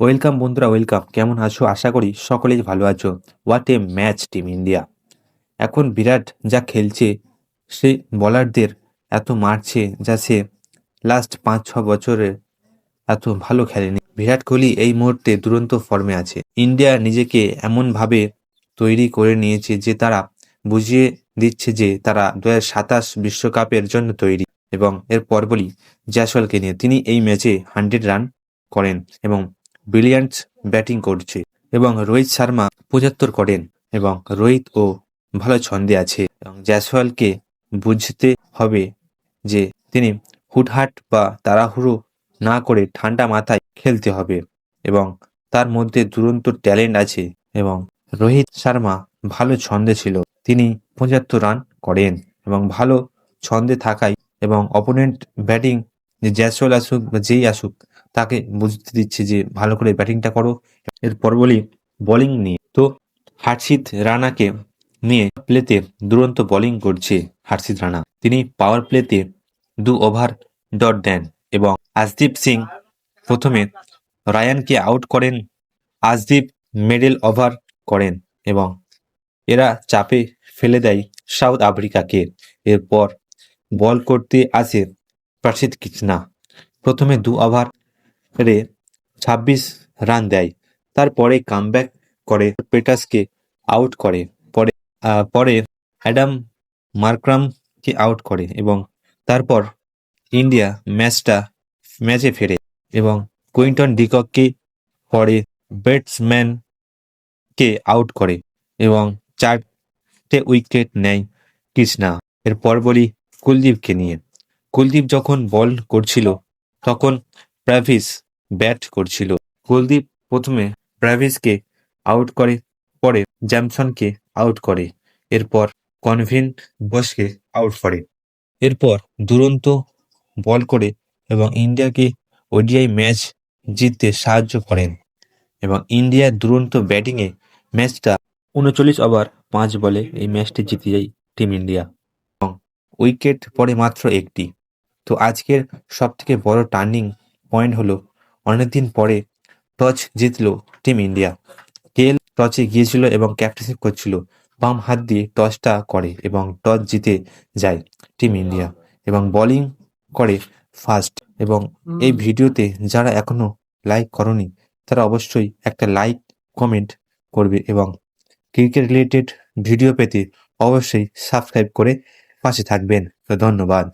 Welcome বন্ধুরা, welcome. কেমন আছো? আশা করি সকলেই ভালো আছো। What a match team India এখন বিরাট যা খেলছে, সে বলারদের এত মারছে যা সে লাস্ট পাঁচ ছ বছরে এত ভালো খেলেনি। বিরাট কোহলি এই মুহূর্তে দুরন্ত ফর্মে আছে। ইন্ডিয়া নিজেকে এমনভাবে তৈরি করে নিয়েছে যে তারা বুঝিয়ে দিচ্ছে যে তারা দু সাতাশ বিশ্বকাপের জন্য তৈরি এবং এরপর বলি জয়সওয়ালকে নিয়ে তিনি এই ম্যাচে হান্ড্রেড রান করেন এবং ব্রিলিয়ান্ট ব্যাটিং করছে এবং রোহিত শর্মা পঁচাত্তর করেন এবং রোহিত ও ভালো ছন্দে আছে। এবং জয়সওয়ালকে বুঝতে হবে যে তিনি হুটহাট বা তাড়াহুড়ো না করে ঠান্ডা মাথায় খেলতে হবে এবং তার মধ্যে দুরন্ত ট্যালেন্ট আছে এবং রোহিত শর্মা ভালো ছন্দে ছিল। তিনি পঁচাত্তর রান করেন এবং ভালো ছন্দে থাকায় এবং অপোনেন্ট ব্যাটিং যে জ্যাসওয়াল আসুক বা যেই আসুক তাকে বুঝতে দিচ্ছে যে ভালো করে ব্যাটিংটা করো। এরপর বলি বোলিং নিয়ে। তো হার্ষিত রানাকে নিয়ে প্লেতে দুরন্ত বোলিং করছে হার্ষিত রানা। তিনি পাওয়ার প্লেতে দু ওভার ডট দেন এবং আজদীপ সিং প্রথমে রায়ানকে আউট করেন, আজদীপ মেডেল ওভার করেন এবং এরা চাপে ফেলে দেয় সাউথ আফ্রিকাকে। এরপর বল করতে আসে প্রসিদ্ধ কৃষ্ণা। প্রথমে দু ওভারে ছাব্বিশ রান দেয়। তারপরে কামব্যাক করে পেটাসকে আউট করে। পরে পরে অ্যাডাম মার্ক্রামকে আউট করে এবং তারপর ইন্ডিয়া ম্যাচটা, ম্যাচে ফেরে এবং কুইন্টন ডিকককে পরে ব্যাটসম্যানকে আউট করে এবং চারটে উইকেট নেয় কৃষ্ণা। এরপর বলি কুলদীপকে নিয়ে। কুলদীপ যখন বল করছিল, তখন প্রাভিস ব্যাট করছিল। কুলদীপ প্রথমে প্রাভিসকে আউট করে, পরে জ্যামসনকে আউট করে। এরপর কনভিন বোসকে আউট করে। এরপর দুরন্ত বল করে এবং ইন্ডিয়াকে ওডিআই ম্যাচ জিততে সাহায্য করেন এবং ইন্ডিয়ার দুরন্ত ব্যাটিংয়ে ম্যাচটা উনচল্লিশ ওভার পাঁচ বলে এই ম্যাচটি জিতে যায় টিম ইন্ডিয়া। এবং উইকেট পড়ে মাত্র একটি। তো আজকের সব থেকে বড় টার্নিং পয়েন্ট হলো অনেকদিন পরে টচ জিতলো টিম ইন্ডিয়া। কেএল টচে গিয়েছিল এবং ক্যাপ্টেন্সি করছিল। বাম হাত দিয়ে টসটা করে এবং টস জিতে যায় টিম ইন্ডিয়া এবং বোলিং করে ফার্স্ট। এবং এই ভিডিওতে যারা এখনও লাইক করনি তারা অবশ্যই একটা লাইক কমেন্ট করবে এবং ক্রিকেট রিলেটেড ভিডিও পেতে অবশ্যই সাবস্ক্রাইব করে পাশে থাকবেন। তো ধন্যবাদ।